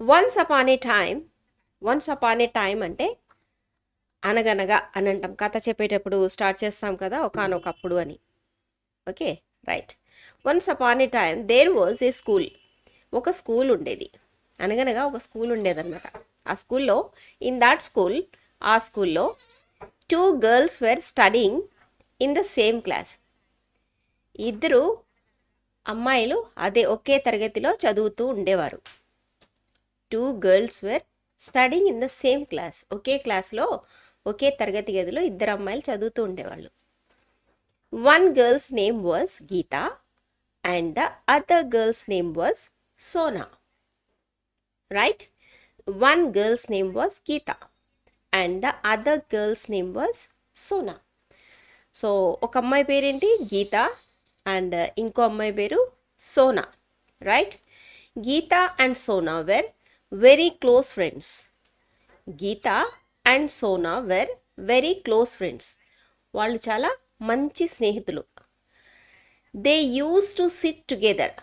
Once upon a time once upon a time అంటే అనగనగా అని అంటాం. కథ చెప్పేటప్పుడు స్టార్ట్ చేస్తాం కదా ఒకనొకప్పుడు అని. Okay right once upon a time there was a school ఒక స్కూల్ ఉండేది. అనగనగా ఒక స్కూల్ ఉండేదన్నమాట. ఆ స్కూల్లో ఇన్ దాట్ స్కూల్ ఆ స్కూల్లో two girls were studying in the same class ఇద్దరు అమ్మాయిలు అదే ఒకే తరగతిలో చదువుతూ ఉండేవారు. Two girls were studying in the same class ఒకే క్లాస్లో ఒకే తరగతి గదిలో ఇద్దరు అమ్మాయిలు చదువుతూ ఉండేవాళ్ళు. One girls name was Geetha and the other girls name was Sona right one girls name was Geetha and the other girls name was Sona so ఒక అమ్మాయి పేరేంటి? గీత అండ్ ఇంకో అమ్మాయి పేరు Sona right Geetha and Sona were very close friends Geetha and Sona were very close friends వాళ్ళు చాలా మంచి స్నేహితులు. They use to sit together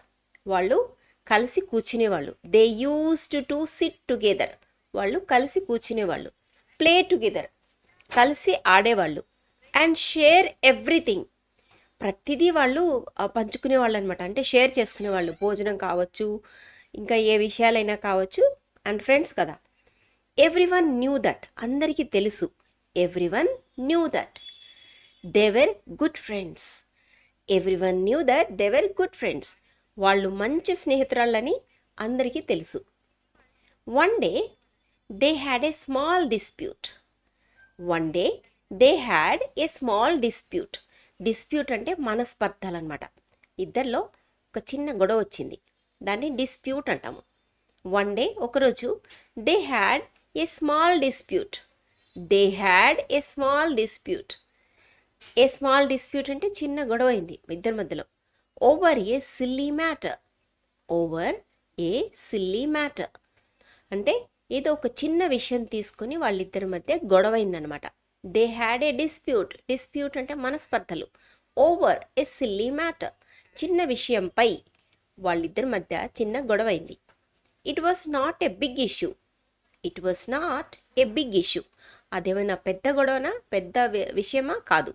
వాళ్ళు కలిసి కూర్చునేవాళ్ళు. They used to sit together వాళ్ళు కలిసి కూర్చునేవాళ్ళు. ప్లే టుగెదర్ కలిసి ఆడేవాళ్ళు. అండ్ షేర్ ఎవ్రీథింగ్ ప్రతిదీ వాళ్ళు పంచుకునేవాళ్ళు అనమాట అంటే షేర్ చేసుకునేవాళ్ళు. భోజనం కావచ్చు ఇంకా ఏ విషయాలైనా కావచ్చు. అండ్ ఫ్రెండ్స్ కదా. ఎవ్రీ వన్ న్యూ దట్ అందరికీ తెలుసు. Everyone knew that they were good friends everyone knew that they were good friends వాళ్ళు మంచి స్నేహితురాళ్ళని అందరికీ తెలుసు. One day they had a small dispute one day they had a small dispute dispute అంటే మనస్పర్ధలు అనమాట ఇద్దరిలో ఒక చిన్న గొడవ వచ్చింది. దాన్ని డిస్ప్యూట్ అంటాము. వన్ డే ఒకరోజు they had a small dispute they had a small dispute a small dispute అంటే చిన్న గొడవ అయింది ఇద్దరి మధ్యలో. Over a silly matter over a silly matter అంటే ఏదో ఒక చిన్న విషయం తీసుకొని వాళ్ళిద్దరి మధ్య గొడవ అయిందనమాట they had a dispute dispute అంటే మనస్పర్ధలు. ఓవర్ ఏ సిల్లీ మ్యాటర్ చిన్న విషయంపై వాళ్ళిద్దరి మధ్య చిన్న గొడవ అయింది it was not a big issue it was not a big issue అదేమైనా పెద్ద గొడవనా? పెద్ద విషయమా? కాదు.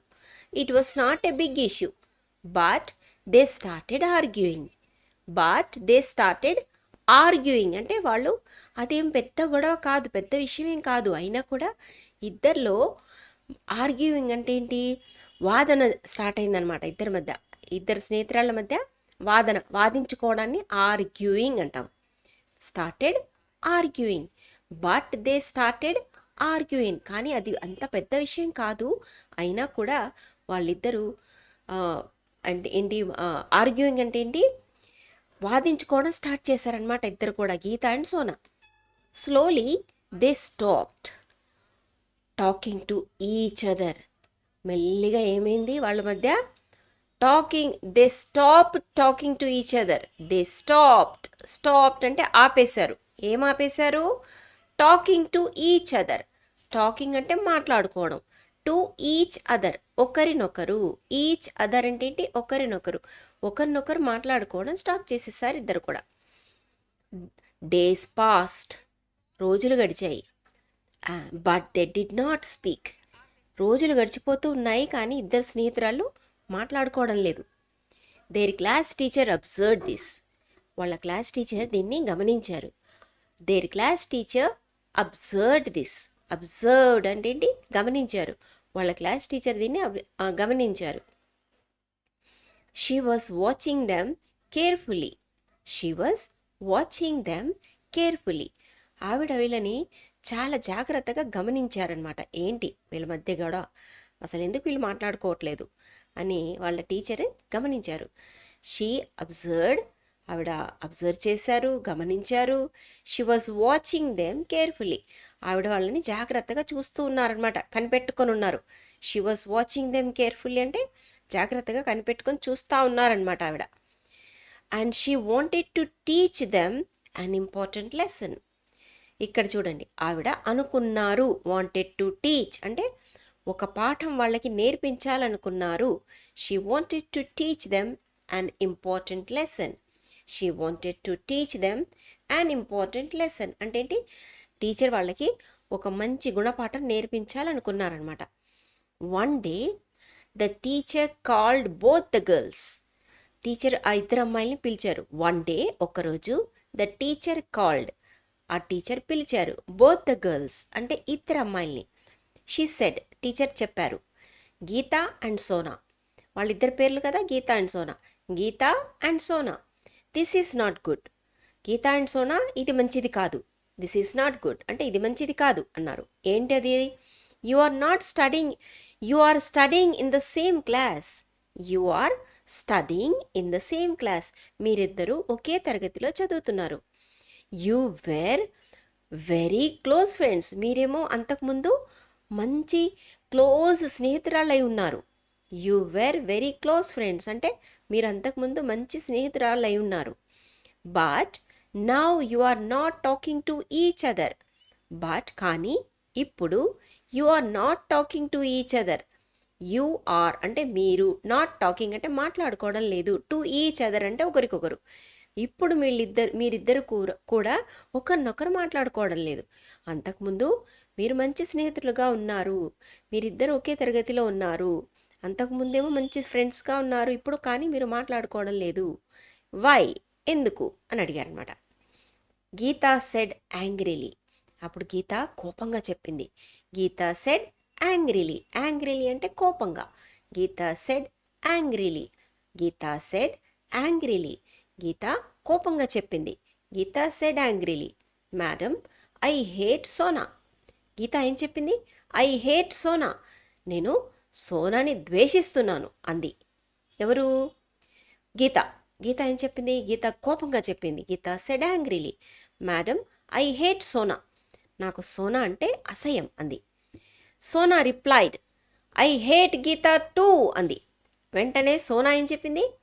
It was not a big issue but they started arguing but they started arguing అంటే వాళ్ళు అదేం పెద్ద గొడవ కాదు పెద్ద విషయం ఏం కాదు. అయినా కూడా ఇద్దరిలో ఆర్గ్యూయింగ్ అంటే ఏంటి? వాదన స్టార్ట్ అయిందనమాట ఇద్దరి మధ్య. ఇద్దరు స్నేహితురాళ్ళ మధ్య వాదన వాదించుకోవడాన్ని ఆర్గ్యూయింగ్ అంటాం. Started arguing. But they started arguing. కానీ అది అంత పెద్ద విషయం కాదు. అయినా కూడా వాళ్ళిద్దరూ అంటే ఏంటి ఆర్గ్యూయింగ్ అంటే ఏంటి? వాదించుకోవడం స్టార్ట్ చేశారనమాట ఇద్దరు కూడా Geetha and Sona. Slowly they stopped talking to each other. మెల్లిగా ఏమైంది వాళ్ళ మధ్య? Talking they stop talking to each other they stopped stopped అంటే ఆపేశారు. ఏం ఆపేశారు? Talking to each other talking అంటే మాట్లాడుకోవడం. టు ఈచ్ అదర్ ఒకరినొకరు. ఈచ్ అదర్ అంటే ఏంటి? ఒకరినొకరు. ఒకరినొకరు మాట్లాడుకోవడం స్టాప్ చేసేసారు ఇద్దరు కూడా. డేస్ పాస్ట్ రోజులు గడిచాయి. But they did not speak రోజులు గడిచిపోతూ ఉన్నాయి కానీ ఇద్దరు స్నేహితురాలు మాట్లాడుకోవడం లేదు. Their class teacher observe this వాళ్ళ క్లాస్ టీచర్ దీన్ని గమనించారు. Their class teacher observed this observed అంటే ఏంటి? గమనించారు. వాళ్ళ క్లాస్ టీచర్ దీన్ని గమనించారు. She was watching them carefully she was watching them carefully ఆవిడ వీళ్ళని చాలా జాగ్రత్తగా గమనించారనమాట ఏంటి? వీళ్ళ మధ్య గొడవ. అసలు ఎందుకు వీళ్ళు మాట్లాడుకోవట్లేదు? అని వాళ్ళ టీచర్ గమనించారు. షీ అబ్జర్వ్డ్ ఆవిడ అబ్జర్వ్ చేశారు గమనించారు. She was watching them carefully ఆవిడ వాళ్ళని జాగ్రత్తగా చూస్తూ ఉన్నారనమాట కనిపెట్టుకొని ఉన్నారు. She was watching them carefully అంటే జాగ్రత్తగా కనిపెట్టుకొని చూస్తూ ఉన్నారనమాట ఆవిడ. And she wanted to teach them an important lesson ఇక్కడ చూడండి ఆవిడ అనుకున్నారు వాంటెడ్ టు టీచ్ అంటే ఒక పాఠం వాళ్ళకి నేర్పించాలనుకున్నారు. She wanted to teach them an important lesson she wanted to teach them an important lesson అంటే ఏంటి? టీచర్ వాళ్ళకి ఒక మంచి గుణపాఠం నేర్పించాలనుకున్నారనమాట. One day the teacher called both the girls teacher ఆ ఇద్దరు అమ్మాయిల్ని పిలిచారు. వన్ డే ఒకరోజు ద టీచర్ కాల్డ్ ఆ టీచర్ పిలిచారు. బోత్ ద గర్ల్స్ అంటే ఇద్దరు అమ్మాయిల్ని. షీ సెడ్ టీచర్ చెప్పారు. గీత అండ్ సోనా. వాళ్ళిద్దరి పేర్లు కదా Geetha and Sona. Geetha and Sona. This is not good. Geetha and Sona ఇది మంచిది కాదు. This is not good. అంటే ఇది మంచిది కాదు అన్నారు. ఏంటి అది? You are not studying you are studying in the same class. You are studying in the same class. మీరిద్దరూ ఒకే తరగతిలో చదువుతున్నారు. You were very close friends. మీరేమో అంతకుముందు మంచి క్లోజ్ స్నేహితురాళ్ళై ఉన్నారు. You were very close friends. అంటే మీరు అంతకుముందు మంచి స్నేహితురాళ్ళై ఉన్నారు. But now you are not talking to each other. But కానీ ఇప్పుడు you are not talking to each other. You are అంటే మీరు నాట్ టాకింగ్ అంటే మాట్లాడుకోవడం లేదు. టు ఈచ్ అదర్ అంటే ఒకరికొకరు. ఇప్పుడు వీళ్ళిద్దరు మీరిద్దరు కూర కూడా ఒకరినొకరు మాట్లాడుకోవడం లేదు. అంతకుముందు మీరు మంచి స్నేహితులుగా ఉన్నారు. మీరిద్దరు ఒకే తరగతిలో ఉన్నారు. అంతకుముందేమో మంచి ఫ్రెండ్స్గా ఉన్నారు. ఇప్పుడు కానీ మీరు మాట్లాడుకోవడం లేదు. వై ఎందుకు? అని అడిగారనమాట గీత సెడ్ యాంగ్రీలీ అప్పుడు గీత కోపంగా చెప్పింది. గీత సెడ్ యాంగ్రీలీ యాంగ్రీలీ అంటే కోపంగా. Geetha said angrily Geetha said angrily Geeta కోపంగా చెప్పింది. Geeta said angrily madam I hate Sona Geeta ఏం చెప్పింది? I hate Sona. నేను సోనాని ద్వేషిస్తున్నాను అంది. ఎవరు? గీత. గీత ఏం చెప్పింది? గీత కోపంగా చెప్పింది. Geeta said angrily madam I hate Sona నాకు సోనా అంటే అసహ్యం అంది. Sona replied I hate Geeta too అంది. వెంటనే సోనా ఏం చెప్పింది?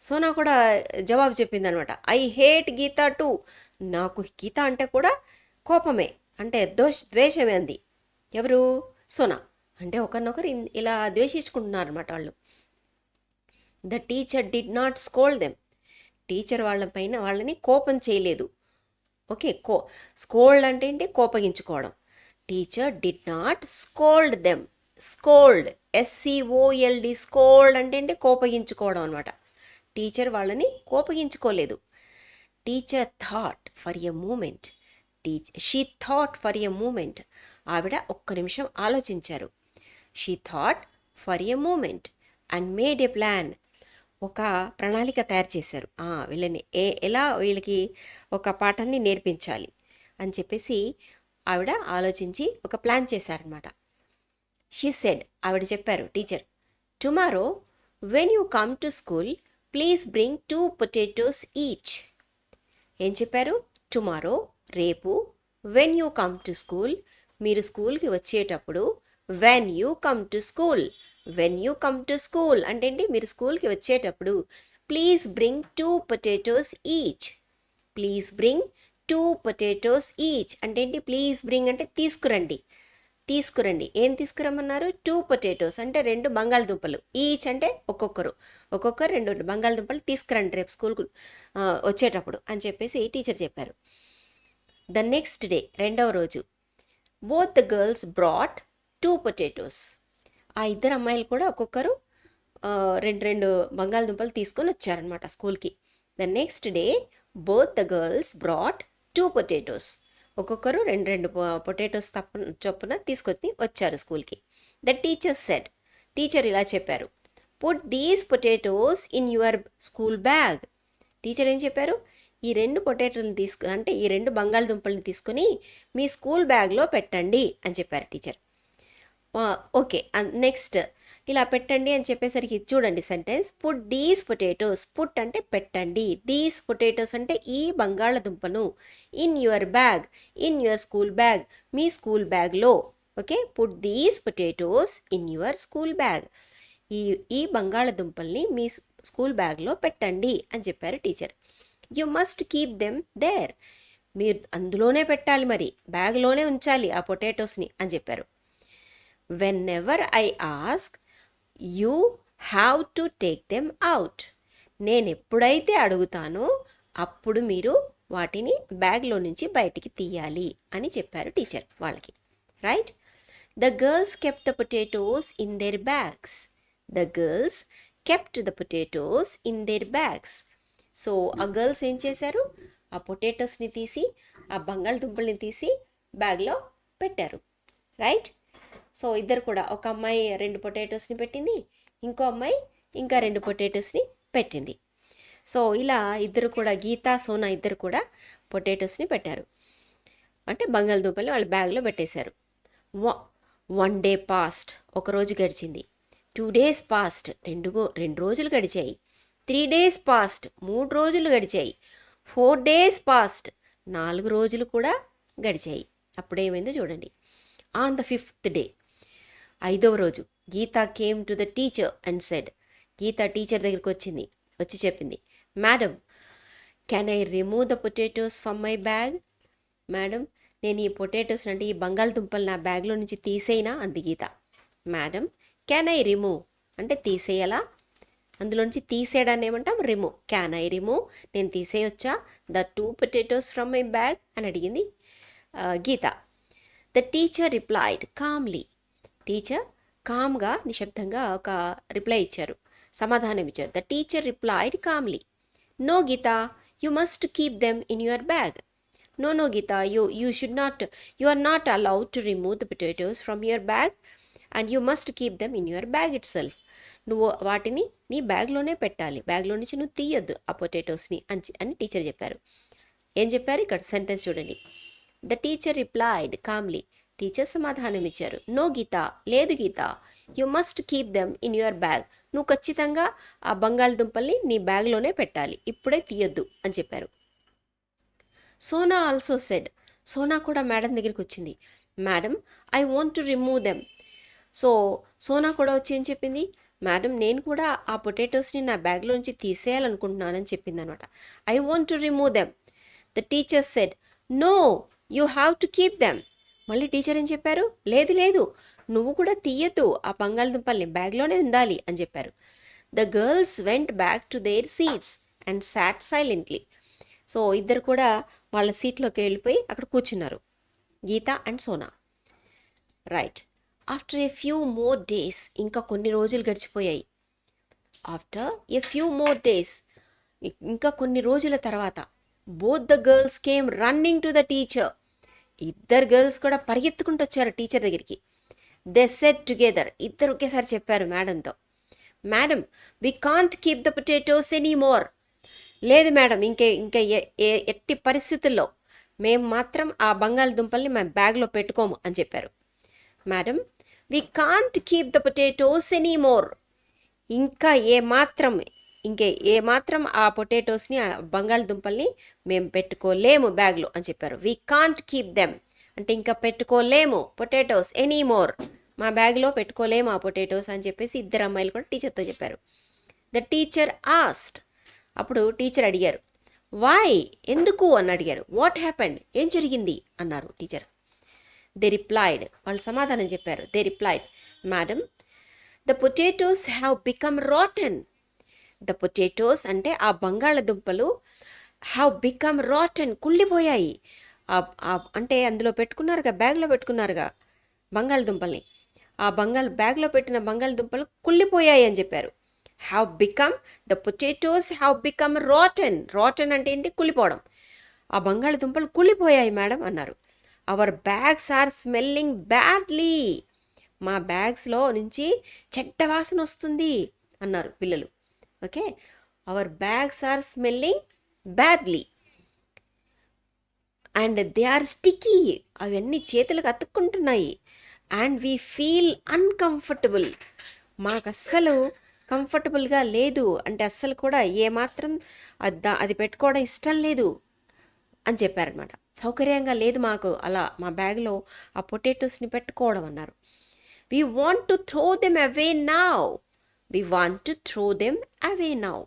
సోనా కూడా జవాబు చెప్పింది అనమాట ఐ హేట్ గీత టూ నాకు గీత అంటే కూడా కోపమే. అంటే దోష ద్వేషమే అంది. ఎవరు? సోనా. అంటే ఒకరినొకరు ఇలా ద్వేషించుకుంటున్నారు అనమాట వాళ్ళు the teacher did not scold them teacher వాళ్ళపైన వాళ్ళని కోపం చేయలేదు. ఓకే కో స్కోల్డ్ అంటే ఏంటి? కోపగించుకోవడం. Teacher did not scold them scold S C O L D scold అంటే ఏంటి? కోపగించుకోవడం అనమాట టీచర్ వాళ్ళని కోపగించుకోలేదు. Teacher thought for a moment teach she thought for a moment ఆవిడ ఒక్క నిమిషం ఆలోచించారు. She thought for a moment and made a plan ఒక ప్రణాళిక తయారు చేశారు. వీళ్ళని ఏ ఎలా వీళ్ళకి ఒక పాఠాన్ని నేర్పించాలి అని చెప్పేసి ఆవిడ ఆలోచించి ఒక ప్లాన్ చేశారనమాట షీ సెడ్ ఆవిడ చెప్పారు teacher tomorrow when you come to school please bring two potatoes each ఏం చెప్పారు? టుమారో రేపు when you come to school మీరు స్కూల్కి వచ్చేటప్పుడు when you come to school when you come to school అంటే ఏంటి? మీరు స్కూల్కి వచ్చేటప్పుడు please bring two potatoes each please bring two potatoes each అంటే ఏంటి? ప్లీజ్ బ్రింగ్ అంటే తీసుకురండి. తీసుకురండి. ఏం తీసుకురమ్మన్నారు? టూ పొటాటోస్ అంటే రెండు బంగాళదుంపలు. ఈచ్ అంటే ఒక్కొక్కరు. ఒక్కొక్కరు రెండు బంగాళదుంపలు తీసుకురండి రేపు స్కూల్కు వచ్చేటప్పుడు అని చెప్పేసి టీచర్ చెప్పారు. ద నెక్స్ట్ డే రెండవ రోజు. Both the girls brought two potatoes ఆ ఇద్దరు అమ్మాయిలు కూడా ఒక్కొక్కరు రెండు రెండు బంగాళదుంపలు తీసుకొని వచ్చారనమాట స్కూల్కి. The next day both the girls brought two potatoes ఒక్కొక్కరు రెండు రెండు పొటాటోస్ తప్ప చొప్పున తీసుకొచ్చి వచ్చారు స్కూల్కి. ద టీచర్ సెట్ టీచర్ ఇలా చెప్పారు. Put these potatoes in your school bag teacher ఏం చెప్పారు? ఈ రెండు పొటాటోలను తీసుకు అంటే ఈ రెండు బంగాళదుంపల్ని తీసుకొని మీ స్కూల్ బ్యాగ్లో పెట్టండి అని చెప్పారు టీచర్. ఓకే నెక్స్ట్ ఇలా పెట్టండి అని చెప్పేసరికి చూడండి sentence put these potatoes put అంటే పెట్టండి. దీస్ పొటాటోస్ అంటే ఈ బంగాళదుంపను in your bag in your school bag me school bag. Okay put these potatoes in your school bag ఈ ఈ బంగాళదుంపల్ని మీ స్కూల్ బ్యాగ్లో పెట్టండి అని చెప్పారు teacher. You must keep them there. మీరు అందులోనే పెట్టాలి మరి బ్యాగ్లోనే ఉంచాలి ఆ పొటాటోస్ని అని చెప్పారు. Whenever I ask you have to take them out నేను ఎప్పుడైతే అడుగుతానో అప్పుడు మీరు వాటిని బ్యాగ్లో నుంచి బయటికి తీయాలి అని చెప్పారు టీచర్ వాళ్ళకి. Right? The girls kept the potatoes in their bags. The girls kept the potatoes in their bags. So ఆ గర్ల్స్ ఏం చేశారు? ఆ పొటాటోస్ని తీసి ఆ బంగాళదుంపల్ని తీసి బ్యాగ్లో పెట్టారు. రైట్? సో ఇద్దరు కూడా ఒక అమ్మాయి రెండు పొటాటోస్ని పెట్టింది ఇంకో అమ్మాయి ఇంకా రెండు పొటాటోస్ని పెట్టింది. సో ఇలా ఇద్దరు కూడా గీతా సోనా ఇద్దరు కూడా పొటాటోస్ని పెట్టారు. అంటే బంగాళదుంపలు వాళ్ళ బ్యాగ్లో పెట్టేశారు. వన్ డే పాస్ట్ ఒక రోజు గడిచింది. టూ డేస్ పాస్ట్ రెండు రెండు రోజులు గడిచాయి. త్రీ డేస్ పాస్ట్ మూడు రోజులు గడిచాయి. ఫోర్ డేస్ పాస్ట్ నాలుగు రోజులు కూడా గడిచాయి. అప్పుడేమైందో చూడండి. ఆన్ ద ఫిఫ్త్ డే ఐదవ రోజు Geeta came to the teacher and said Geeta teacher దగ్గరికి వచ్చింది వచ్చి చెప్పింది madam can I remove the potatoes from my bag madam నేను ఈ పొటాటోస్ అంటే ఈ బంగాళదుంపలు నా బ్యాగ్లో నుంచి తీసేయినా? అంది Geeta. Madam can I remove అంటే తీసేయాలా? అందులోంచి తీసేయడాన్ని ఏమంటాం? రిమూవ్ క్యాన్ ఐ రిమూవ్ నేను తీసేయొచ్చా? The two potatoes from my bag అని అడిగింది Geeta. The teacher replied calmly teacher కామ్గా నిశ్శబ్దంగా ఒక రిప్లై ఇచ్చారు. సమాధానం ఇచ్చారు. The teacher replied calmly no Geeta you must keep them in your bag no no Geeta you you should not you are not allowed to remove the potatoes from your bag and you must keep them in your bag itself నువ్వు వాటిని నీ బ్యాగ్లోనే పెట్టాలి. బ్యాగ్లో నుంచి నువ్వు తీయొద్దు ఆ పొటాటోస్ని అని అని టీచర్ చెప్పారు. ఏం చెప్పారు? ఇక్కడ సెంటెన్స్ చూడండి. The teacher replied calmly teacher సమాధానం ఇచ్చారు. నో గీత. లేదు Geeta. You must keep them in your bag నువ్వు ఖచ్చితంగా ఆ బంగాళదుంపల్ని నీ బ్యాగ్లోనే పెట్టాలి. ఇప్పుడే తీయొద్దు అని చెప్పారు. సోనా ఆల్సో సెడ్ సోనా కూడా మేడం దగ్గరికి వచ్చింది. Madam I want to remove them so Sona కూడా వచ్చి ఏం చెప్పింది? మేడం నేను కూడా ఆ పొటాటోస్ని నా బ్యాగ్లో నుంచి తీసేయాలనుకుంటున్నానని చెప్పింది అనమాట I want to remove them the teacher said no you have to keep them మళ్ళీ టీచర్ ఏం చెప్పారు? లేదు లేదు నువ్వు కూడా తీయద్దు ఆ బంగాళదుంపల్ని బ్యాగ్లోనే ఉండాలి అని చెప్పారు. The girls went back to their seats and sat silently so ఇద్దరు కూడా వాళ్ళ సీట్లోకి వెళ్ళిపోయి అక్కడ కూర్చున్నారు. Geeta and Sona. Right after a few more days ఇంకా కొన్ని రోజులు గడిచిపోయాయి. After a few more days ఇంకా కొన్ని రోజుల తర్వాత both the girls came running to the teacher ఇద్దరు గర్ల్స్ కూడా పరిగెత్తుకుంటూ వచ్చారు టీచర్ దగ్గరికి. దే సెట్ టుగెదర్ ఇద్దరు ఒకేసారి చెప్పారు మేడంతో madam we can't keep the potatoes any more లేదు మేడం ఇంకే ఇంకా ఎట్టి పరిస్థితుల్లో మేము మాత్రం ఆ బంగాళదుంపల్ని మేము బ్యాగ్లో పెట్టుకోము అని చెప్పారు. Madam we can't keep the potatoes any more ఇంకా ఏ మాత్రం ఇంకే ఏ మాత్రం ఆ పొటాటోస్ని ఆ బంగాళదుంపల్ని మేము పెట్టుకోలేము బ్యాగ్లో అని చెప్పారు. వీ కాంట్ కీప్ దెమ్ అంటే ఇంకా పెట్టుకోలేము పొటాటోస్ ఎనీ మోర్ మా బ్యాగ్లో పెట్టుకోలేము ఆ పొటాటోస్ అని చెప్పేసి ఇద్దరు అమ్మాయిలు కూడా టీచర్తో చెప్పారు. ద టీచర్ ఆస్ట్ అప్పుడు టీచర్ అడిగారు. వై ఎందుకు? అని అడిగారు. వాట్ హ్యాపెండ్ ఏం జరిగింది? అన్నారు టీచర్. దే రిప్లైడ్ వాళ్ళు సమాధానం చెప్పారు. They replied madam the potatoes have become rotten the potatoes అంటే ఆ బంగాళదుంపలు హ్యావ్ బికమ్ రాటన్ కుళ్ళిపోయాయి. అంటే అందులో పెట్టుకున్నారుగా బ్యాగ్లో పెట్టుకున్నారుగా బంగాళదుంపల్ని. ఆ బంగాళ బ్యాగ్లో పెట్టిన బంగాళదుంపలు కుళ్ళిపోయాయి అని చెప్పారు. Have become the potatoes have become rotten rotten అంటే ఏంటి? కుళ్ళిపోవడం. ఆ బంగాళదుంపలు కుళ్ళిపోయాయి మేడం అన్నారు. Our bags are smelling badly మా బ్యాగ్స్లో నుంచి చెడ్డ వాసన వస్తుంది అన్నారు పిల్లలు. Okay? Our bags are smelling badly and they are sticky అవన్నీ చేతులకు అతుక్కుంటున్నాయి. అండ్ వీ ఫీల్ అన్కంఫర్టబుల్ మాకు అస్సలు కంఫర్టబుల్గా లేదు. అంటే అస్సలు కూడా ఏమాత్రం అది దా- అది పెట్టుకోవడం ఇష్టం లేదు అని చెప్పారనమాట సౌకర్యంగా లేదు మాకు. అలా మా బ్యాగ్లో ఆ పొటాటోస్ని పెట్టుకోవడం అన్నారు. We want to throw them away now we want to throw them away now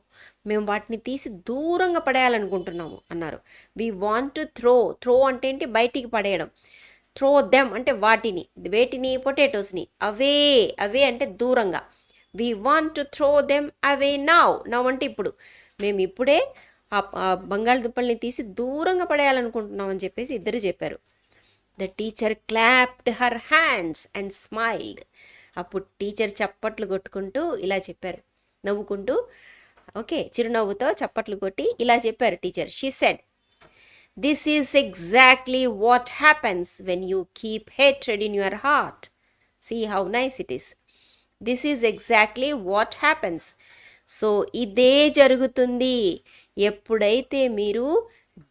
మేము వాటిని తీసి దూరంగా పడేయాలనుకుంటున్నాము అన్నారు. We want to throw throw అంటే ఏంటి? బయటికి పడేయడం. థ్రో దెమ్ అంటే వాటిని వేటిని? పొటాటోస్ని. అవే అవే అంటే దూరంగా. We want to throw them away now now అంటే ఇప్పుడు. మేము ఇప్పుడే ఆ బంగాళదుంపల్ని తీసి దూరంగా పడేయాలనుకుంటున్నాం అని చెప్పేసి ఇద్దరు చెప్పారు. The teacher clapped her hands and smiled అప్పుడు టీచర్ చప్పట్లు కొట్టుకుంటూ ఇలా చెప్పారు. నవ్వుకుంటూ ఓకే చిరునవ్వుతో చప్పట్లు కొట్టి ఇలా చెప్పారు teacher she said this is exactly what happens when you keep hatred in your heart see how nice it is this is exactly what happens so ఇదే జరుగుతుంది. ఎప్పుడైతే మీరు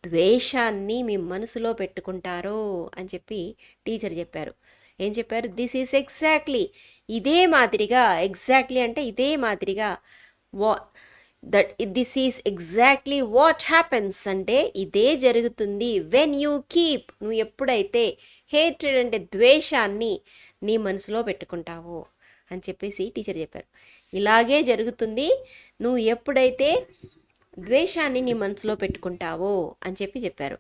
ద్వేషాన్ని మీ మనసులో పెట్టుకుంటారో అని చెప్పి టీచర్ చెప్పారు. ఏం చెప్పారు? దిస్ ఈస్ ఎగ్జాక్ట్లీ ఇదే మాదిరిగా ఎగ్జాక్ట్లీ అంటే ఇదే మాదిరిగా వా that this is exactly what happens అంటే ఇదే జరుగుతుంది. వెన్ యూ కీప్ నువ్వు ఎప్పుడైతే హేట్రెడ్ అంటే ద్వేషాన్ని నీ మనసులో పెట్టుకుంటావో అని చెప్పేసి టీచర్ చెప్పారు. ఇలాగే జరుగుతుంది. నువ్వు ఎప్పుడైతే ద్వేషాన్ని నీ మనసులో పెట్టుకుంటావో అని చెప్పి చెప్పారు.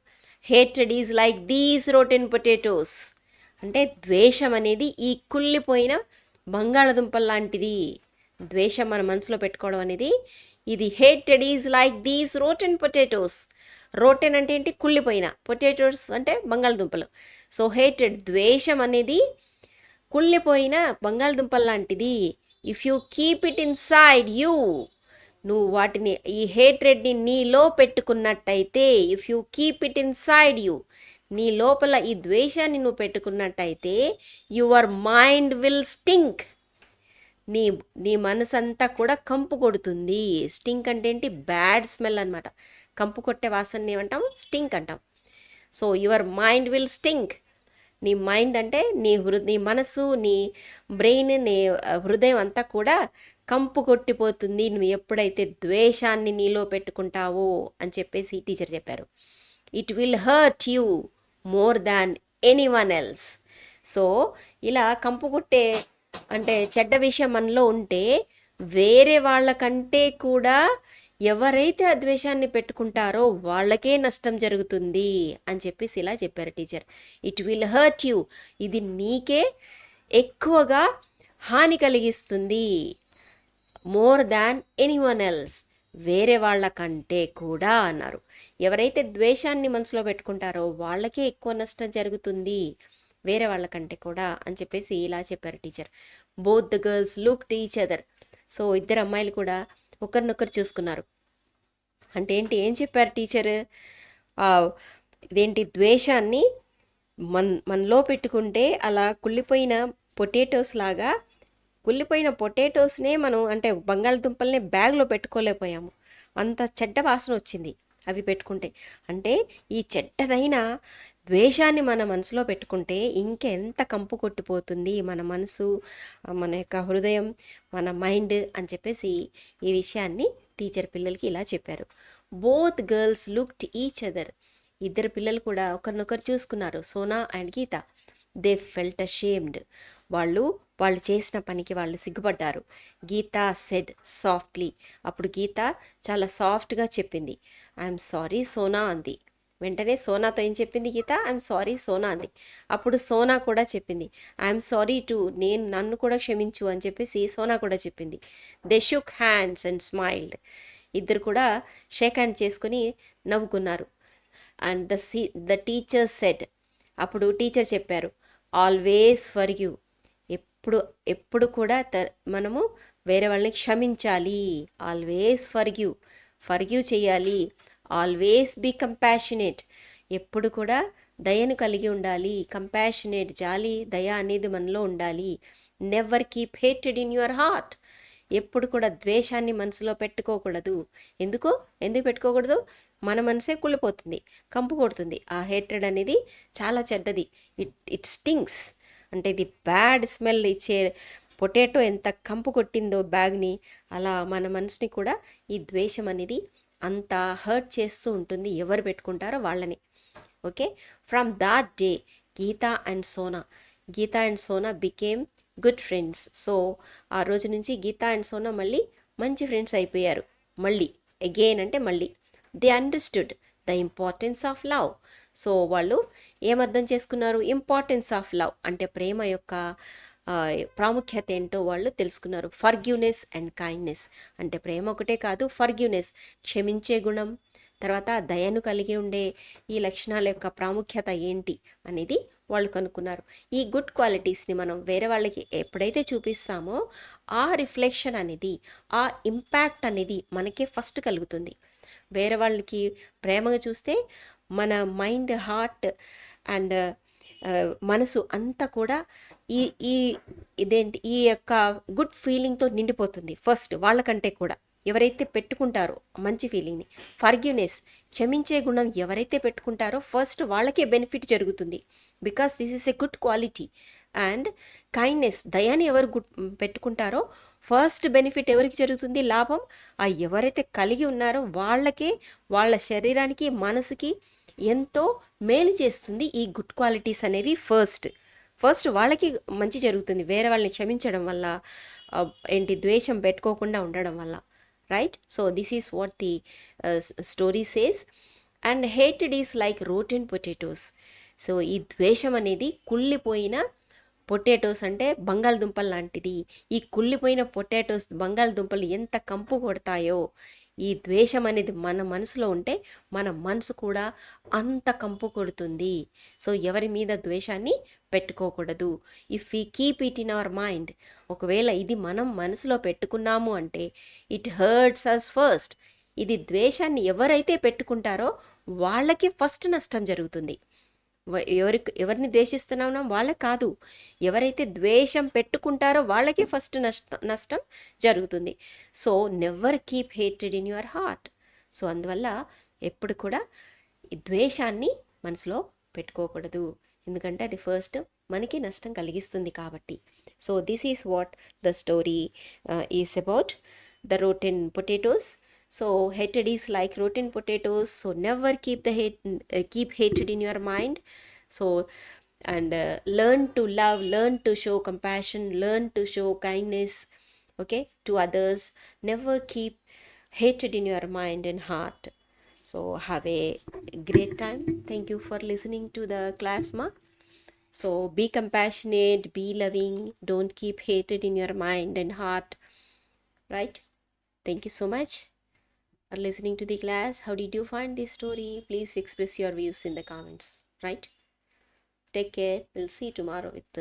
Hatred is like these rotten potatoes అంటే ద్వేషం అనేది ఈ కుళ్ళిపోయిన బంగాళదుంపల్ లాంటిది. ద్వేషం మన మనసులో పెట్టుకోవడం అనేది ఇది hated is like these rotten potatoes rotten అంటే ఏంటి? కుళ్ళిపోయిన పొటాటోస్ అంటే బంగాళదుంపలు. సో హేటెడ్ ద్వేషం అనేది కుళ్ళిపోయిన బంగాళదుంపల్ లాంటిది. If you keep it inside you నువ్వు వాటిని ఈ హేట్రెడ్ని నీలో పెట్టుకున్నట్టయితే if you keep it inside you నీ లోపల ఈ ద్వేషాన్ని నువ్వు పెట్టుకున్నట్టయితే యువర్ మైండ్ విల్ స్టింక్ నీ నీ మనసంతా కూడా కంపు కొడుతుంది. స్టింక్ అంటే ఏంటి? బ్యాడ్ స్మెల్ అనమాట కంపు కొట్టే వాసన ఏమంటాం? స్టింక్ అంటాం. So your mind will stink నీ మైండ్ అంటే నీ హృ నీ మనసు నీ బ్రెయిన్ నీ హృదయం అంతా కూడా కంపు కొట్టిపోతుంది నువ్వు ఎప్పుడైతే ద్వేషాన్ని నీలో పెట్టుకుంటావో అని చెప్పేసి టీచర్ చెప్పారు. It will hurt you more than anyone else so ఇలా కంపు కొట్టే అంటే చెడ్డ విషయం మనలో ఉంటే వేరే వాళ్ళకంటే కూడా ఎవరైతే ఆ ద్వేషాన్ని పెట్టుకుంటారో వాళ్ళకే నష్టం జరుగుతుంది అని చెప్పేసి ఇలా చెప్పారు teacher. It will hurt you ఇది నీకే ఎక్కువగా హాని కలిగిస్తుంది. మోర్ దాన్ ఎనీవన్ ఎల్స్ వేరే వాళ్ళకంటే కూడా అన్నారు. ఎవరైతే ద్వేషాన్ని మనసులో పెట్టుకుంటారో వాళ్ళకే ఎక్కువ నష్టం జరుగుతుంది వేరే వాళ్ళకంటే కూడా అని చెప్పేసి ఇలా చెప్పారు teacher. Both the girls look each other. So ఇద్దరు అమ్మాయిలు కూడా ఒకరినొకరు చూసుకున్నారు. అంటే ఏంటి ఏం చెప్పారు టీచర్? ఇదేంటి ద్వేషాన్ని మన్ మనలో పెట్టుకుంటే అలా కుళ్ళిపోయిన పొటాటోస్ లాగా కుళ్ళిపోయిన పొటాటోస్నే మనం అంటే బంగాళదుంపల్ని బ్యాగ్లో పెట్టుకోలేకపోయాము. అంత చెడ్డ వాసన వచ్చింది అవి పెట్టుకుంటే. అంటే ఈ చెడ్డదైన ద్వేషాన్ని మన మనసులో పెట్టుకుంటే ఇంకెంత కంపు కొట్టిపోతుంది మన మనసు మన యొక్క హృదయం మన మైండ్ అని చెప్పేసి ఈ విషయాన్ని టీచర్ పిల్లలకి ఇలా చెప్పారు. Both girls looked each other. ఇద్దరు పిల్లలు కూడా ఒకరినొకరు చూసుకున్నారు. Sona and Geeta. They felt ashamed. వాళ్ళు వాళ్ళు చేసిన పనికి వాళ్ళు సిగ్గుపడ్డారు. గీత సెడ్ సాఫ్ట్లీ అప్పుడు గీత చాలా సాఫ్ట్గా చెప్పింది. ఐఎమ్ సారీ సోనా అంది. వెంటనే సోనాతో ఏం చెప్పింది గీత? ఐఎమ్ సారీ సోనా అంది. అప్పుడు సోనా కూడా చెప్పింది. ఐఎమ్ సారీ టు నేను నన్ను కూడా క్షమించు అని చెప్పేసి సోనా కూడా చెప్పింది. They shook hands and smiled ఇద్దరు కూడా షేక్ హ్యాండ్ చేసుకుని నవ్వుకున్నారు. And the see the teacher said అప్పుడు టీచర్ చెప్పారు ఆల్వేస్ ఫర్ యూ ఎప్పుడు ఎప్పుడు కూడా త మనము వేరే వాళ్ళని క్షమించాలి. ఆల్వేస్ ఫర్గ్యూ ఫర్గ్యూ చేయాలి. Always be compassionate. ఎప్పుడు కూడా దయను కలిగి ఉండాలి. కంపాషనేట్ జాలి దయ అనేది మనలో ఉండాలి. Never keep hated in your heart. ఎప్పుడు కూడా ద్వేషాన్ని మనసులో పెట్టుకోకూడదు. ఎందుకు? ఎందుకు పెట్టుకోకూడదు? మన మనసే కుళ్ళిపోతుంది కంపు కొడుతుంది. ఆ హేట్రెడ్ అనేది చాలా చెడ్డది. ఇట్ ఇట్ స్టింగ్స్ అంటే ఇది బ్యాడ్ స్మెల్ ఇచ్చే పొటాటో ఎంత కంపు కొట్టిందో బ్యాగ్ని అలా మన మనసుని కూడా ఈ ద్వేషం అనేది అంత హర్ట్ చేస్తూ ఉంటుంది. ఎవరు పెట్టుకుంటారో వాళ్ళని. Okay? From that day Geeta and Sona. Geeta and Sona became good friends. So ఆ రోజు నుంచి గీత అండ్ సోనా మళ్ళీ మంచి ఫ్రెండ్స్ అయిపోయారు. మళ్ళీ. అగైన్ అంటే మళ్ళీ. They understood the importance of love so వాళ్ళు ఏమర్థం చేసుకున్నారు? ఇంపార్టెన్స్ ఆఫ్ లవ్ అంటే ప్రేమ యొక్క ప్రాముఖ్యత ఏంటో వాళ్ళు తెలుసుకున్నారు. ఫర్గ్యూనెస్ అండ్ కైండ్నెస్ అంటే ప్రేమ ఒకటే కాదు ఫర్గ్యూనెస్ క్షమించే గుణం తర్వాత దయను కలిగి ఉండే ఈ లక్షణాల యొక్క ప్రాముఖ్యత ఏంటి అనేది వాళ్ళు కనుక్కున్నారు. ఈ గుడ్ క్వాలిటీస్ని మనం వేరే వాళ్ళకి ఎప్పుడైతే చూపిస్తామో ఆ రిఫ్లెక్షన్ అనేది ఆ ఇంపాక్ట్ అనేది మనకే ఫస్ట్ కలుగుతుంది. వేరే వాళ్ళకి ప్రేమగా చూస్తే మన మైండ్ హార్ట్ అండ్ మనసు అంతా కూడా ఈ ఈ ఇదేంటి ఈ యొక్క గుడ్ ఫీలింగ్తో నిండిపోతుంది. ఫస్ట్ వాళ్ళకంటే కూడా. ఎవరైతే పెట్టుకుంటారో మంచి ఫీలింగ్ని ఫర్గ్యూనెస్ క్షమించే గుణం ఎవరైతే పెట్టుకుంటారో ఫస్ట్ వాళ్ళకే బెనిఫిట్ జరుగుతుంది. Because this is a good quality and kindness దయాన్ని ఎవరు గుడ్ పెట్టుకుంటారో ఫస్ట్ బెనిఫిట్ ఎవరికి జరుగుతుంది? లాభం. ఆ ఎవరైతే కలిగి ఉన్నారో వాళ్ళకే వాళ్ళ శరీరానికి మనసుకి ఎంతో మేలు చేస్తుంది ఈ గుడ్ క్వాలిటీస్ అనేవి ఫస్ట్. ఫస్ట్ వాళ్ళకి మంచి జరుగుతుంది. వేరే వాళ్ళని క్షమించడం వల్ల ఏంటి ద్వేషం పెట్టుకోకుండా ఉండడం వల్ల. Right so this is what the story says and hated is like rotten potatoes so ఈ ద్వేషం అనేది కుళ్ళిపోయిన పొటాటోస్ అంటే బంగాళదుంపలు లాంటిది. ఈ కుళ్ళిపోయిన పొటాటోస్ బంగాళదుంపలు ఎంత కంపు కొడతాయో ఈ ద్వేషం అనేది మన మనసులో ఉంటే మన మనసు కూడా అంత కంపు కొడుతుంది. సో ఎవరి మీద ద్వేషాన్ని పెట్టుకోకూడదు. If we keep it in our mind ఒకవేళ ఇది మనం మనసులో పెట్టుకున్నాము అంటే ఇట్ హర్ట్స్ అస్ ఫస్ట్ ఇది ద్వేషాన్ని ఎవరైతే పెట్టుకుంటారో వాళ్ళకి ఫస్ట్ నష్టం జరుగుతుంది. ఎవరికి ఎవరిని ద్వేషిస్తున్నామో వాళ్ళకి కాదు. ఎవరైతే ద్వేషం పెట్టుకుంటారో వాళ్ళకే ఫస్ట్ నష్ట నష్టం జరుగుతుంది. So never keep hated in your heart so అందువల్ల ఎప్పుడు కూడా ఈ ద్వేషాన్ని మనసులో పెట్టుకోకూడదు. ఎందుకంటే అది ఫస్ట్ మనకి నష్టం కలిగిస్తుంది కాబట్టి. So this is what the story is about the rotten potatoes so hatred is like rotten potatoes so never keep the hate uh, keep hatred in your mind. So and uh, learn to love learn to show compassion learn to show kindness okay to others. Never keep hatred in your mind and heart. So have a great time. Thank you for listening to the class ma. So be compassionate be loving don't keep hatred in your mind and heart right? Thank you so much for listening to the class. How did you find this story? Please express your views in the comments, right? Take care. We'll see you tomorrow with the